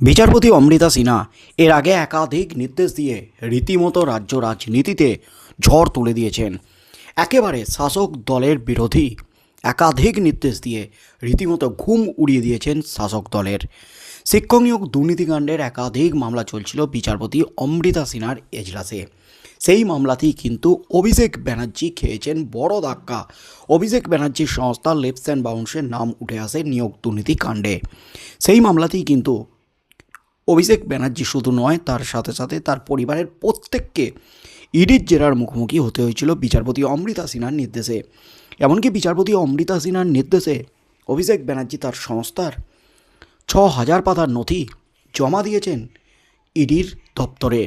বিচারপতি অমৃতা সিনহা এর আগে একাধিক নির্দেশ দিয়ে রীতিমতো রাজ্য রাজনীতিতে ঝড় তুলে দিয়েছেন। একেবারে শাসক দলের বিরোধী একাধিক নির্দেশ দিয়ে রীতিমতো ঘুম উড়িয়ে দিয়েছেন শাসক দলের। শিক্ষক নিয়োগ দুর্নীতিকাণ্ডের একাধিক মামলা চলছিল বিচারপতি অমৃতা সিনহার এজলাসে। সেই মামলাতেই কিন্তু অভিষেক ব্যানার্জি খেয়েছেন বড় ধাক্কা। অভিষেক ব্যানার্জির সংস্থা লেপস অ্যান্ড বাউন্সের নাম উঠে আসে নিয়োগ দুর্নীতি কাণ্ডে সেই মামলাতেই কিন্তু অভিষেক ব্যানার্জি শুধু নয়, তার সাথে সাথে তার পরিবারের প্রত্যেককে ইডির জেরার মুখোমুখি হতে হয়েছিল বিচারপতি অমৃতা সিনহার নির্দেশে। এমনকি বিচারপতি অমৃতা সিনহার নির্দেশে অভিষেক ব্যানার্জি তার সংস্থার ছ হাজার পাতার নথি জমা দিয়েছেন ইডির দপ্তরে।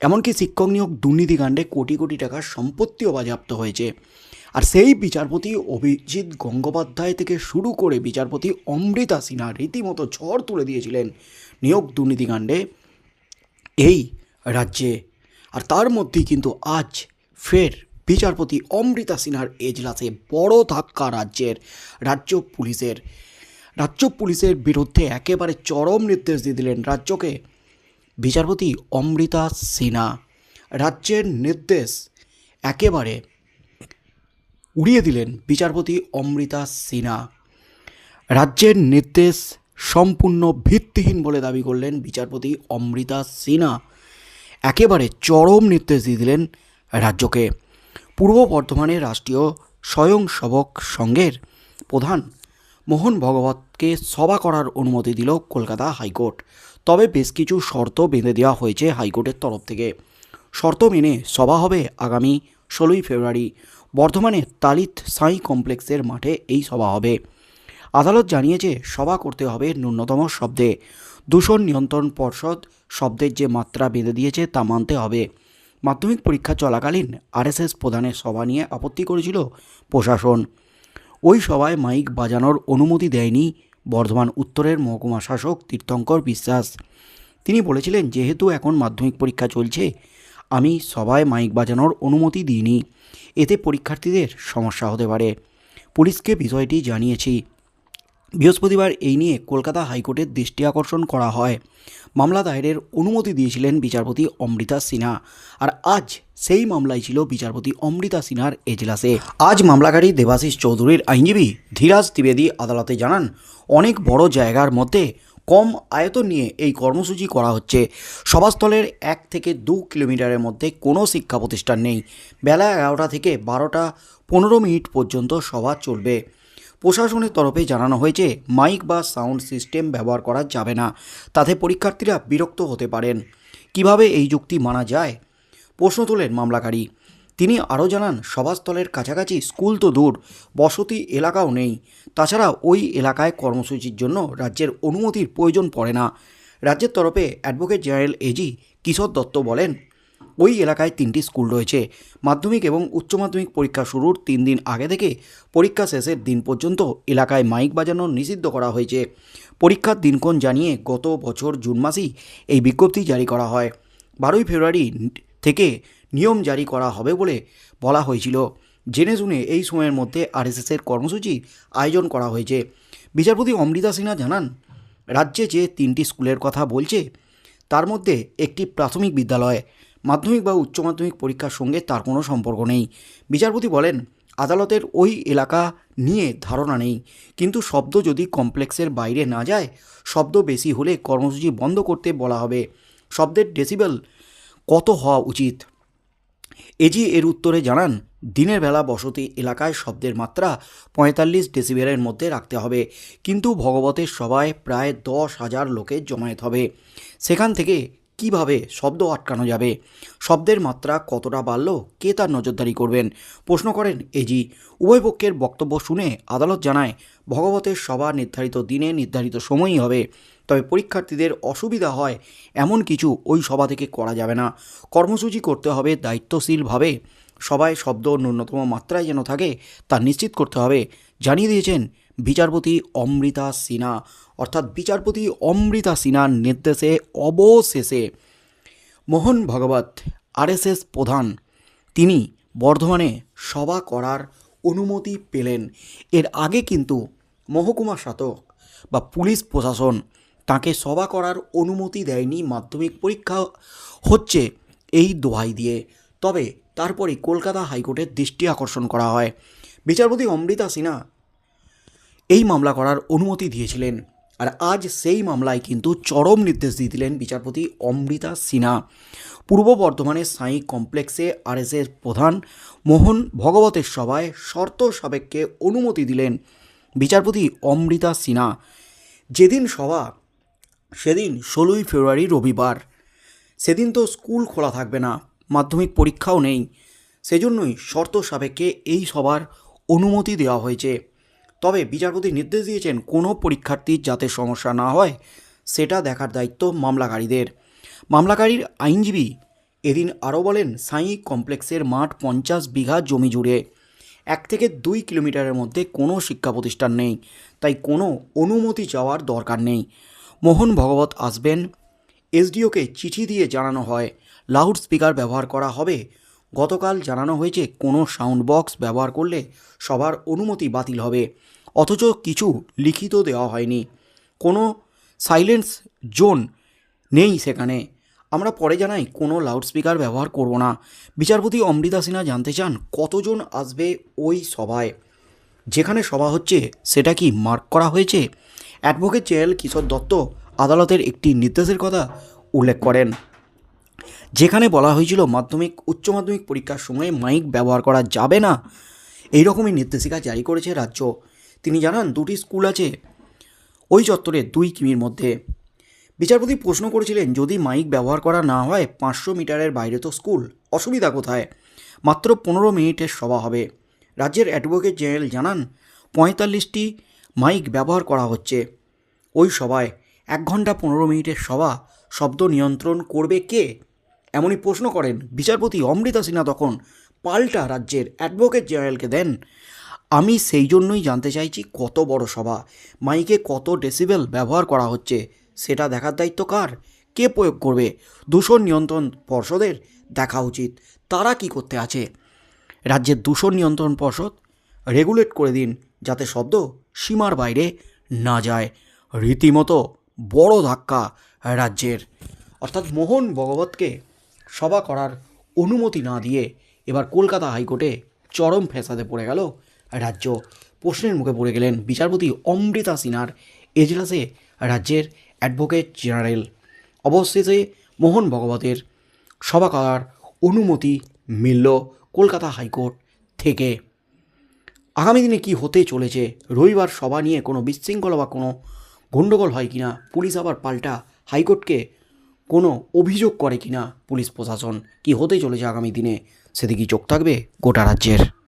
এমনকি শিক্ষক নিয়োগ দুর্নীতিকাণ্ডে কোটি কোটি টাকার সম্পত্তিও বাজেয়াপ্ত হয়েছে। আর সেই বিচারপতি অভিজিৎ গঙ্গোপাধ্যায় থেকে শুরু করে বিচারপতি অমৃতা সিনহা রীতিমতো ঝড় তুলে দিয়েছিলেন নিয়োগ দুর্নীতিকাণ্ডে এই রাজ্যে। আর তার মধ্যেই কিন্তু আজ ফের বিচারপতি অমৃতা সিনহার এজলাসে বড় ধাক্কা রাজ্যের, রাজ্য পুলিশের। রাজ্য পুলিশের বিরুদ্ধে একেবারে চরম নির্দেশ দিয়ে দিলেন রাজ্যকে বিচারপতি অমৃতা সিনহা। রাজ্যের নির্দেশ একেবারে উড়িয়ে দিলেন বিচারপতি অমৃতা সিনহা রাজ্যের নির্দেশ সম্পূর্ণ ভিত্তিহীন বলে দাবি করলেন বিচারপতি অমৃতা সিনহা একেবারে চরম নির্দেশ দিয়ে দিলেন রাজ্যকে। পূর্ব বর্ধমানের রাষ্ট্রীয় স্বয়ংসেবক সংঘের প্রধান মোহন ভগবতকে সভা করার অনুমতি দিল কলকাতা হাইকোর্ট। তবে বেশ কিছু শর্ত বেঁধে দেওয়া হয়েছে হাইকোর্টের তরফ থেকে। শর্ত মেনে সভা হবে আগামী ষোলোই ফেব্রুয়ারি। বর্ধমানে তালিত সাই কমপ্লেক্সের মাঠে এই সভা হবে। আদালত জানিয়েছে, সভা করতে হবে ন্যূনতম শব্দে। দূষণ নিয়ন্ত্রণ পর্ষদ শব্দের যে মাত্রা বেঁধে দিয়েছে তা মানতে হবে। মাধ্যমিক পরীক্ষা চলাকালীন আরএসএস প্রধানের সভা নিয়ে আপত্তি করেছিল প্রশাসন। ওই সভায় মাইক বাজানোর অনুমতি দেয়নি বর্ধমান উত্তরের মহকুমা শাসক তীর্থঙ্কর বিশ্বাস। তিনি বলেছিলেন, যেহেতু এখন মাধ্যমিক পরীক্ষা চলছে আমি সবাই মাইক বাজানোর অনুমতি দিইনি। এতে পরীক্ষার্থীদের সমস্যা হতে পারে। পুলিশকে বিষয়টি জানিয়েছি। বৃহস্পতিবার এই নিয়ে কলকাতা হাইকোর্টের দৃষ্টি আকর্ষণ করা হয়। মামলা দায়েরের অনুমতি দিয়েছিলেন বিচারপতি অমৃতা সিনহা। আর আজ সেই মামলায় ছিল বিচারপতি অমৃতা সিনহার এজলাসে। আজ মামলাকারী দেবাশিস চৌধুরীর আইনজীবী ধীরাজ ত্রিবেদী আদালতে জানান, অনেক বড় জায়গার মধ্যে কম আয়তন নিয়ে এই কর্মসূচি করা হচ্ছে। সভাস্থলের এক থেকে দু কিলোমিটারের মধ্যে কোনো শিক্ষা প্রতিষ্ঠান নেই। বেলা এগারোটা থেকে বারোটা পনেরো মিনিট পর্যন্ত সভা চলবে। প্রশাসনের তরফে জানানো হয়েছে, মাইক বা সাউন্ড সিস্টেম ব্যবহার করা যাবে না। তাতে পরীক্ষার্থীরা বিরক্ত হতে পারেন। কীভাবে এই যুক্তি মানা যায়? প্রশ্ন তোলেন মামলাকারী। তিনি আরও জানান, সভাস্থলের কাছাকাছি স্কুল তো দূর, বসতি এলাকাও নেই। তাছাড়া ওই এলাকায় কর্মসূচির জন্য রাজ্যের অনুমতির প্রয়োজন পড়ে না। রাজ্যের তরফে advocate general AG Kishore Dutta বলেন, ওই এলাকায় তিনটি স্কুল রয়েছে। মাধ্যমিক এবং উচ্চ মাধ্যমিক পরীক্ষা শুরুর তিন দিন আগে থেকে পরীক্ষা শেষের দিন পর্যন্ত এলাকায় মাইক বাজানো নিষিদ্ধ করা হয়েছে। পরীক্ষার দিনক্ষণ জানিয়ে গত বছর জুন মাসেই এই বিজ্ঞপ্তি জারি করা হয়। বারোই ফেব্রুয়ারি থেকে নিয়ম জারি করা হবে বলে বলা হয়েছিল। জেনে শুনে এই সময়ের মধ্যে আরএসএসের কর্মসূচি আয়োজন করা হয়েছে। বিচারপতি অমৃতা সিনহা জানান, রাজ্যে যে তিনটি স্কুলের কথা বলছে, তার মধ্যে একটি প্রাথমিক বিদ্যালয়, মাধ্যমিক বা উচ্চ মাধ্যমিক পরীক্ষার সঙ্গে তার কোনো সম্পর্ক নেই। বিচারপতি বলেন, আদালতের ওই এলাকা নিয়ে ধারণা নেই, কিন্তু শব্দ যদি কমপ্লেক্সের বাইরে না যায়, শব্দ বেশি হলে কর্মসূচি বন্ধ করতে বলা হবে। শব্দের ডেসিবেল কত হওয়া উচিত? এজি এর উত্তরে জানান, দিনের বেলা বসতি এলাকায় শব্দের মাত্রা পঁয়তাল্লিশ ডেসিবেলের মধ্যে রাখতে হবে। কিন্তু ভগবতের সভায় প্রায় দশ হাজার লোকের জমায়েত হবে। সেখান থেকে কীভাবে শব্দ আটকানো যাবে? শব্দের মাত্রা কতটা বাড়ল? কে তার নজরদারি করবেন? প্রশ্ন করেন এজি উভয় পক্ষের বক্তব্য শুনে আদালত জানায়, ভগবতের সভা নির্ধারিত দিনে নির্ধারিত সময়ই হবে। তবে পরীক্ষার্থীদের অসুবিধা হয় এমন কিছু ওই সভা থেকে করা যাবে না। কর্মসূচি করতে হবে দায়িত্বশীলভাবে। সবাই শব্দ ন্যূনতম মাত্রায় যেন থাকে, তা নিশ্চিত করতে হবে, জানিয়ে দিয়েছেন বিচারপতি অমৃতা সিনহা। অর্থাৎ বিচারপতি অমৃতা সিনহার নির্দেশে অবশেষে মোহন ভগবত, আরএসএস প্রধান, তিনি বর্ধমানে সভা করার অনুমতি পেলেন। এর আগে কিন্তু মহকুমা শাসক বা পুলিশ প্রশাসন তাকে সভা করার অনুমতি দেয়নি মাধ্যমিক পরীক্ষা হচ্ছে এই দোহাই দিয়ে। তবে তারপরে কলকাতা হাইকোর্টের দৃষ্টি আকর্ষণ করা হয়। বিচারপতি অমৃতা সিনহা এই মামলা করার অনুমতি দিয়েছিলেন আর আজ সেই মামলায় কিন্তু চরম নির্দেশ দিয়ে দিলেন বিচারপতি অমৃতা সিনহা। পূর্ব বর্ধমানের সাই কমপ্লেক্সে আরএসএর প্রধান মোহন ভগবতের সভায় শর্ত সাপেক্ষে অনুমতি দিলেন বিচারপতি অমৃতা সিনহা। যেদিন সভা সেদিন ষোলোই ফেব্রুয়ারি রবিবার। সেদিন তো স্কুল খোলা থাকবে না, মাধ্যমিক পরীক্ষাও নেই। সেজন্যই শর্ত সাপেক্ষে এই সবার অনুমতি দেওয়া হয়েছে। তবে বিচারপতি নির্দেশ দিয়েছেন কোনো পরীক্ষার্থীর যাতে সমস্যা না হয়, সেটা দেখার দায়িত্ব মামলাকারীদের। মামলাকারীর আইনজীবী এদিন আরও বলেন, সাই কমপ্লেক্সের মাঠ পঞ্চাশ বিঘা জমি জুড়ে। এক থেকে দুই কিলোমিটারের মধ্যে কোনো শিক্ষা প্রতিষ্ঠান নেই, তাই কোনো অনুমতি চাওয়ার দরকার নেই। মোহন ভগবত আসবেন। এসডিওকে চিঠি দিয়ে জানানো হয়, লাউড স্পিকার ব্যবহার করা হবে। গতকাল জানানো হয়েছে, কোনো সাউন্ড বক্স ব্যবহার করলে সবার অনুমতি বাতিল হবে। অথচ কিছু লিখিত দেওয়া হয়নি। কোনো সাইলেন্স জোন নেই সেখানে। আমরা পরে জানাই, কোনো লাউডস্পিকার ব্যবহার করব না। বিচারপতি অমৃতা সিনহা জানতে চান, কতজন আসবে ওই সভায়? যেখানে সভা হচ্ছে, সেটা কি মার্ক করা হয়েছে? অ্যাডভোকেট জেএল কিশোর দত্ত আদালতের একটি নির্দেশের কথা উল্লেখ করেন। যেখানে বলা হয়েছিল, মাধ্যমিক, উচ্চ মাধ্যমিক পরীক্ষার সময় মাইক ব্যবহার করা যাবে না। এই রকমই নির্দেশিকা জারি করেছে রাজ্য। তিনি জানান, দুটি স্কুল আছে ওই চত্বরে দুই কিমির মধ্যে। বিচারপতি প্রশ্ন করেছিলেন, যদি মাইক ব্যবহার করা না হয়, পাঁচশো মিটারের বাইরে তো স্কুল, অসুবিধা কোথায়? মাত্র পনেরো মিনিটের সভা হবে। রাজ্যের অ্যাডভোকেট জেনারেল জানান, পঁয়তাল্লিশটি মাইক ব্যবহার করা হচ্ছে। ওই সভায় এক ঘণ্টা পনেরো মিনিটের সভা শব্দ নিয়ন্ত্রণ করবে কে? এমনই প্রশ্ন করেন বিচারপতি অমৃতা সিনহা তখন পাল্টা রাজ্যের অ্যাডভোকেট জেনারেলকে দেন। আমি সেই জন্যই জানতে চাইছি কত বড় সভা, মাইকে কত ডেসিবেল ব্যবহার করা হচ্ছে, সেটা দেখার দায়িত্ব কার? কে প্রয়োগ করবে? দূষণ নিয়ন্ত্রণ পর্ষদের দেখা উচিত। তারা কি করতে আছে? রাজ্যের দূষণ নিয়ন্ত্রণ পর্ষদ রেগুলেট করে দিন যাতে শব্দ সীমার বাইরে না যায়। রীতিমতো বড় ধাক্কা রাজ্যের। অর্থাৎ মোহন ভগবতকে সভা করার অনুমতি না দিয়ে এবার কলকাতা হাইকোর্টে চরম ফেসাদে পড়ে গেল রাজ্য। প্রশ্নের মুখে পড়ে গেলেন বিচারপতি অমৃতা সিনহার এজলাসে রাজ্যের অ্যাডভোকেট জেনারেল। অবশেষে মোহন ভগবতের সভা করার অনুমতি মিলল কলকাতা হাইকোর্ট থেকে। আগামী দিনে কি হতে চলেছে? রবিবার সভা নিয়ে কোনো বিশৃঙ্খলা বা কোনো গণ্ডগোল হয় কি না পুলিশ আবার পাল্টা হাইকোর্টকে কোনো অভিযোগ করে কিনা? পুলিশ প্রশাসন কি হতে চলেছে আগামী দিনে সেদিকেই চোখ থাকবে গোটা রাজ্যের।